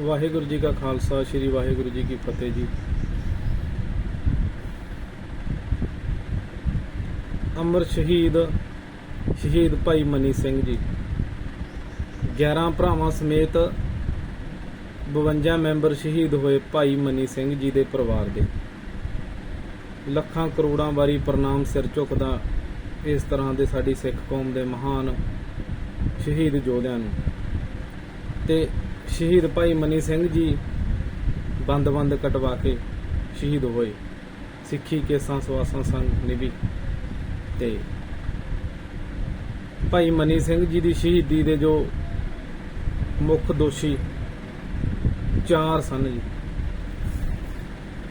ਵਾਹਿਗੁਰੂ ਜੀ ਕਾ ਖਾਲਸਾ, ਸ੍ਰੀ ਵਾਹਿਗੁਰੂ ਜੀ ਕੀ ਫਤਿਹ ਜੀ। ਅਮਰ ਸ਼ਹੀਦ ਸ਼ਹੀਦ ਭਾਈ ਮਨੀ ਸਿੰਘ ਜੀ। 11 ਭਰਾਵਾਂ ਸਮੇਤ 52 ਮੈਂਬਰ ਸ਼ਹੀਦ ਹੋਏ ਭਾਈ ਮਨੀ ਸਿੰਘ ਜੀ ਦੇ ਪਰਿਵਾਰ ਦੇ। ਲੱਖਾਂ ਕਰੋੜਾਂ ਵਾਰੀ ਪ੍ਰਣਾਮ ਸਿਰ ਝੁਕਦਾ ਇਸ ਤਰ੍ਹਾਂ ਦੇ ਸਾਡੀ ਸਿੱਖ ਕੌਮ ਦੇ ਮਹਾਨ ਸ਼ਹੀਦ ਯੋਧਿਆਂ ਨੂੰ। ਤੇ ਸ਼ਹੀਦ ਭਾਈ ਮਨੀ ਸਿੰਘ ਜੀ ਬੰਦ-ਬੰਦ ਕਟਵਾ ਕੇ ਸ਼ਹੀਦ ਹੋਏ। ਸਿੱਖੀ ਕੇਸਾਂ ਸਵਾਸਾਂ ਸੰਗ ਨਿਭੀ। ਤੇ ਭਾਈ ਮਨੀ ਸਿੰਘ ਜੀ ਦੀ ਸ਼ਹੀਦੀ ਦੇ ਜੋ ਮੁੱਖ ਦੋਸ਼ੀ ਚਾਰ ਸਨ ਜੀ।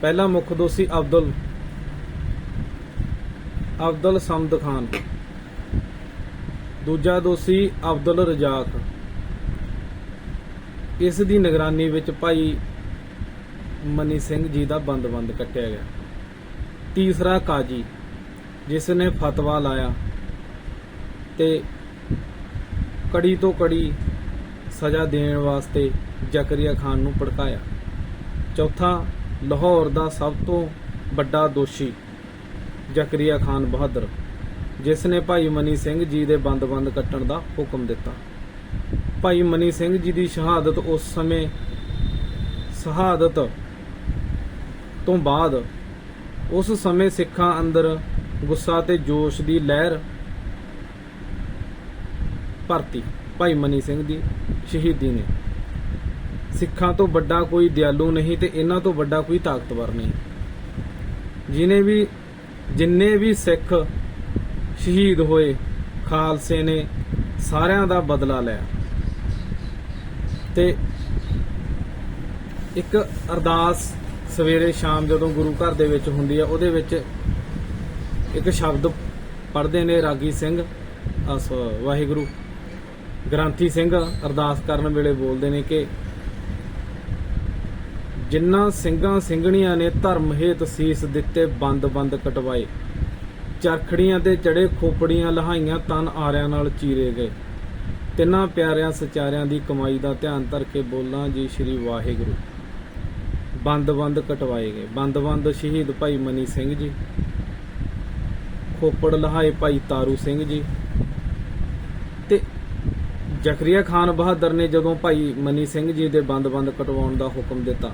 ਪਹਿਲਾ ਮੁੱਖ ਦੋਸ਼ੀ ਅਬਦੁਲ ਅਬਦੁਲ ਸਮਦ ਖਾਨ। ਦੂਜਾ ਦੋਸ਼ੀ ਅਬਦੁਲ ਰਜ਼ਾਕ। ਇਸ ਦੀ ਨਿਗਰਾਨੀ ਵਿੱਚ ਭਾਈ ਮਨੀ ਸਿੰਘ ਜੀ ਦਾ ਬੰਦ-ਬੰਦ ਕੱਟਿਆ ਗਿਆ। ਤੀਸਰਾ ਕਾਜੀ, ਜਿਸ ਨੇ ਫਤਵਾ ਲਾਇਆ ਤੇ ਕੜੀ ਤੋਂ ਕੜੀ ਸਜ਼ਾ ਦੇਣ ਵਾਸਤੇ ਜ਼ਕਰੀਆ ਖਾਨ ਨੂੰ ਭੜਕਾਇਆ। ਚੌਥਾ, ਲਾਹੌਰ ਦਾ ਸਭ ਤੋਂ ਵੱਡਾ ਦੋਸ਼ੀ ਜ਼ਕਰੀਆ ਖਾਨ ਬਹਾਦਰ, ਜਿਸ ਨੇ ਭਾਈ ਮਨੀ ਸਿੰਘ ਜੀ ਦੇ ਬੰਦ-ਬੰਦ ਕੱਟਣ ਦਾ ਹੁਕਮ ਦਿੱਤਾ। ਭਾਈ ਮਨੀ ਸਿੰਘ ਜੀ ਦੀ ਸ਼ਹਾਦਤ ਉਸ ਸਮੇਂ ਸ਼ਹਾਦਤ ਤੋਂ ਬਾਅਦ ਉਸ ਸਮੇਂ ਸਿੱਖਾਂ ਅੰਦਰ ਗੁੱਸਾ ਤੇ ਜੋਸ਼ ਦੀ ਲਹਿਰ ਭਰਤੀ ਭਾਈ ਮਨੀ ਸਿੰਘ ਦੀ ਸ਼ਹੀਦੀ ਨੇ। ਸਿੱਖਾਂ ਤੋਂ ਵੱਡਾ ਕੋਈ ਦਿਆਲੂ ਨਹੀਂ ਤੇ ਇਹਨਾਂ ਤੋਂ ਵੱਡਾ ਕੋਈ ਤਾਕਤਵਰ ਨਹੀਂ। ਜਿਨੇ ਵੀ ਜਿੰਨੇ ਵੀ ਸਿੱਖ ਸ਼ਹੀਦ ਹੋਏ, ਖਾਲਸੇ ਨੇ ਸਾਰਿਆਂ ਦਾ ਬਦਲਾ ਲਿਆ। ਤੇ ਇੱਕ ਅਰਦਾਸ ਸਵੇਰੇ ਸ਼ਾਮ ਜਦੋਂ ਗੁਰੂ ਘਰ ਦੇ ਵਿੱਚ ਹੁੰਦੀ ਆ, ਉਹਦੇ ਵਿੱਚ ਇੱਕ ਸ਼ਬਦ ਪੜ੍ਹਦੇ ਨੇ ਰਾਗੀ ਸਿੰਘ ਵਾਹਿਗੁਰੂ। ਗ੍ਰੰਥੀ ਸਿੰਘ ਅਰਦਾਸ ਕਰਨ ਵੇਲੇ ਬੋਲਦੇ ਨੇ ਕਿ ਜਿਨ੍ਹਾਂ ਸਿੰਘਾਂ ਸਿੰਘਣੀਆਂ ਨੇ ਧਰਮ ਹੇਤ ਸੀਸ ਦਿੱਤੇ ਬੰਦ-ਬੰਦ ਕਟਵਾਏ, ਚਰਖੜੀਆਂ ਤੇ ਚੜੇ ਖੋਪੜੀਆਂ ਲਹਾਈਆਂ ਤਨ ਆਰਿਆਂ ਨਾਲ ਚੀਰੇ ਗਏ। ਤਿੰਨਾਂ ਪਿਆਰਿਆਂ ਸਚਾਰਿਆਂ ਦੀ ਕਮਾਈ ਦਾ ਧਿਆਨ ਧਰ ਕੇ ਬੋਲਾਂ ਜੀ ਸ੍ਰੀ ਵਾਹਿਗੁਰੂ। ਬੰਦ-ਬੰਦ ਕਟਵਾਏ ਗਏ। ਬੰਦ-ਬੰਦ ਸ਼ਹੀਦ ਭਾਈ ਮਨੀ ਸਿੰਘ ਜੀ। ਖੋਪੜ ਲਹਾਏ ਭਾਈ ਤਾਰੂ ਸਿੰਘ ਜੀ। ਤੇ ਜ਼ਕਰੀਆ ਖਾਨ ਬਹਾਦਰ ਨੇ ਜਦੋਂ ਭਾਈ ਮਨੀ ਸਿੰਘ ਜੀ ਦੇ ਬੰਦ-ਬੰਦ ਕਟਵਾਉਣ ਦਾ ਹੁਕਮ ਦਿੱਤਾ,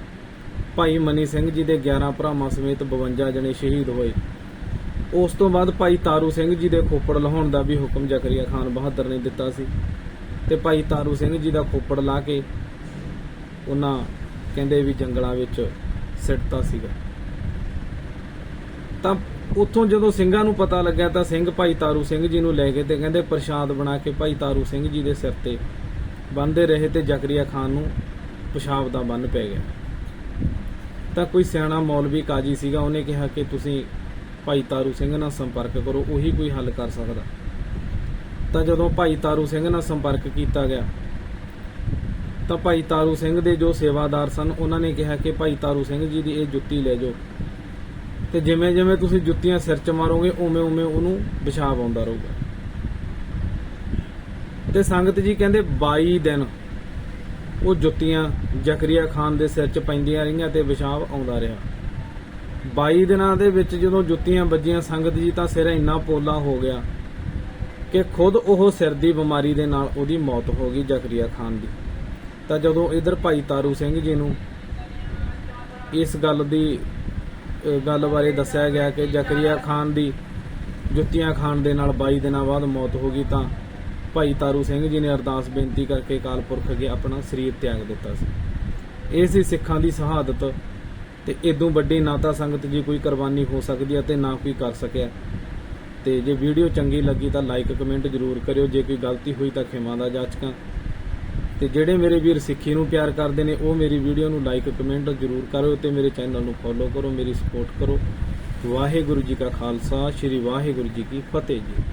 ਭਾਈ ਮਨੀ ਸਿੰਘ ਜੀ ਦੇ 11 ਭਰਾਵਾਂ ਸਮੇਤ 52 ਜਣੇ ਸ਼ਹੀਦ ਹੋਏ। ਉਸ ਤੋਂ ਬਾਅਦ ਭਾਈ ਤਾਰੂ ਸਿੰਘ ਜੀ ਦੇ ਖੋਪੜ ਲਹਾਉਣ ਦਾ ਵੀ ਹੁਕਮ ਜ਼ਕਰੀਆ ਖਾਨ ਬਹਾਦਰ ਨੇ ਦਿੱਤਾ ਸੀ। ਤੇ ਭਾਈ ਤਾਰੂ ਸਿੰਘ ਜੀ ਦਾ ਖੋਪੜ ਲਾ ਕੇ ਉਹਨਾਂ ਕਹਿੰਦੇ ਵੀ ਜੰਗਲਾਂ ਵਿੱਚ ਸਿੱਟਤਾ ਸੀਗਾ। ਤਾਂ ਉੱਥੋਂ ਜਦੋਂ ਸਿੰਘਾਂ ਨੂੰ ਪਤਾ ਲੱਗਿਆ ਤਾਂ ਸਿੰਘ ਭਾਈ ਤਾਰੂ ਸਿੰਘ ਜੀ ਨੂੰ ਲੈ ਕੇ ਤੇ ਕਹਿੰਦੇ ਪ੍ਰਸ਼ਾਦ ਬਣਾ ਕੇ ਭਾਈ ਤਾਰੂ ਸਿੰਘ ਜੀ ਦੇ ਸਿਰ ਤੇ ਬੰਨਦੇ ਰਹੇ ਤੇ ਜ਼ਕਰੀਆ ਖਾਨ ਨੂੰ ਪਿਸ਼ਾਬ ਦਾ ਬੰਨ ਪੈ ਗਿਆ। ਤਾਂ ਕੋਈ ਸਿਆਣਾ ਮੌਲਵੀ ਕਾਜੀ ਸੀਗਾ, ਉਹਨੇ ਕਿਹਾ ਕਿ ਤੁਸੀਂ ਭਾਈ ਤਾਰੂ ਸਿੰਘ ਨਾਲ ਸੰਪਰਕ ਕਰੋ, ਉਹੀ ਕੋਈ ਹੱਲ ਕਰ ਸਕਦਾ। ਤਾਂ ਜਦੋਂ ਭਾਈ ਤਾਰੂ ਸਿੰਘ ਨਾਲ ਸੰਪਰਕ ਕੀਤਾ ਗਿਆ, ਤਾਂ ਭਾਈ ਤਾਰੂ ਸਿੰਘ ਦੇ ਜੋ ਸੇਵਾਦਾਰ ਸਨ, ਉਹਨਾਂ ਨੇ ਕਿਹਾ ਕਿ ਭਾਈ ਤਾਰੂ ਸਿੰਘ ਜੀ ਦੀ ਇਹ ਜੁੱਤੀ ਲੈ ਜਾਓ। ਤੇ ਜਿਵੇਂ ਜਿਵੇਂ ਤੁਸੀਂ ਜੁੱਤੀਆਂ ਸਿਰ 'ਚ ਮਾਰੋਗੇ, ਉਵੇਂ ਉਵੇਂ ਉਹਨੂੰ ਪਿਸ਼ਾਬ ਆਉਂਦਾ ਰਹੂਗਾ। ਤੇ ਸੰਗਤ ਜੀ ਕਹਿੰਦੇ 22 ਦਿਨ ਉਹ ਜੁੱਤੀਆਂ ਜ਼ਕਰੀਆ ਖਾਨ ਦੇ ਸਿਰ 'ਚ ਪੈਂਦੀਆਂ ਰਹੀਆਂ ਤੇ ਪਿਸ਼ਾਬ ਆਉਂਦਾ ਰਿਹਾ। 22 ਦਿਨਾਂ ਦੇ ਵਿੱਚ ਜਦੋਂ ਜੁੱਤੀਆਂ ਵੱਜੀਆਂ, ਸੰਗਤ ਜੀ ਤਾਂ ਸਿਰ ਇੰਨਾ ਪੋਲਾ ਹੋ ਗਿਆ ਕਿ ਖੁਦ ਉਹ ਸਿਰ ਦੀ ਬਿਮਾਰੀ ਦੇ ਨਾਲ ਉਹਦੀ ਮੌਤ ਹੋ ਗਈ ਜ਼ਕਰੀਆ ਖਾਨ ਦੀ। ਤਾਂ ਜਦੋਂ ਇਧਰ ਭਾਈ ਤਾਰੂ ਸਿੰਘ ਜੀ ਨੂੰ ਇਸ ਗੱਲ ਦੀ ਗੱਲ ਬਾਰੇ ਦੱਸਿਆ ਗਿਆ ਕਿ ਜ਼ਕਰੀਆ ਖਾਨ ਦੀ ਜੁੱਤੀਆਂ ਖਾਨ ਦੇ ਨਾਲ 22 ਦਿਨਾਂ ਬਾਅਦ ਮੌਤ ਹੋ ਗਈ, ਤਾਂ ਭਾਈ ਤਾਰੂ ਸਿੰਘ ਜੀ ਨੇ ਅਰਦਾਸ ਬੇਨਤੀ ਕਰਕੇ ਅਕਾਲ ਪੁਰਖ ਅੱਗੇ ਆਪਣਾ ਸਰੀਰ ਤਿਆਗ ਦਿੱਤਾ ਸੀ। ਇਹ ਸੀ ਸਿੱਖਾਂ ਦੀ ਸ਼ਹਾਦਤ ਤੇ ਇਦੋਂ ਵੱਡੀ ਨਾ ਤਾਂ ਸੰਗਤ ਜੀ ਕੋਈ ਕੁਰਬਾਨੀ ਹੋ ਸਕਦੀ ਹੈ ਤੇ ਨਾ ਕੋਈ ਕਰ ਸਕਿਆ। ਤੇ ਜੇ ਵੀਡੀਓ ਚੰਗੀ ਲੱਗੀ ਤਾਂ ਲਾਈਕ ਕਮੈਂਟ ਜ਼ਰੂਰ ਕਰਿਓ। ਜੇ ਕੋਈ ਗਲਤੀ ਹੋਈ ਤਾਂ ਖਿਮਾ ਦਾ ਜਾਚਕਾਂ। ਤੇ ਜਿਹੜੇ ਮੇਰੇ ਵੀਰ ਸਿੱਖੀ ਨੂੰ ਪਿਆਰ ਕਰਦੇ ਨੇ, ਉਹ ਮੇਰੀ ਵੀਡੀਓ ਨੂੰ ਲਾਈਕ ਕਮੈਂਟ ਜ਼ਰੂਰ ਕਰੋ ਤੇ ਮੇਰੇ ਚੈਨਲ ਨੂੰ ਫੋਲੋ ਕਰੋ, ਮੇਰੀ ਸਪੋਰਟ ਕਰੋ। ਵਾਹਿਗੁਰੂ ਜੀ ਕਾ ਖਾਲਸਾ, ਸ੍ਰੀ ਵਾਹਿਗੁਰੂ ਜੀ ਕੀ ਫਤਿਹ ਜੀ।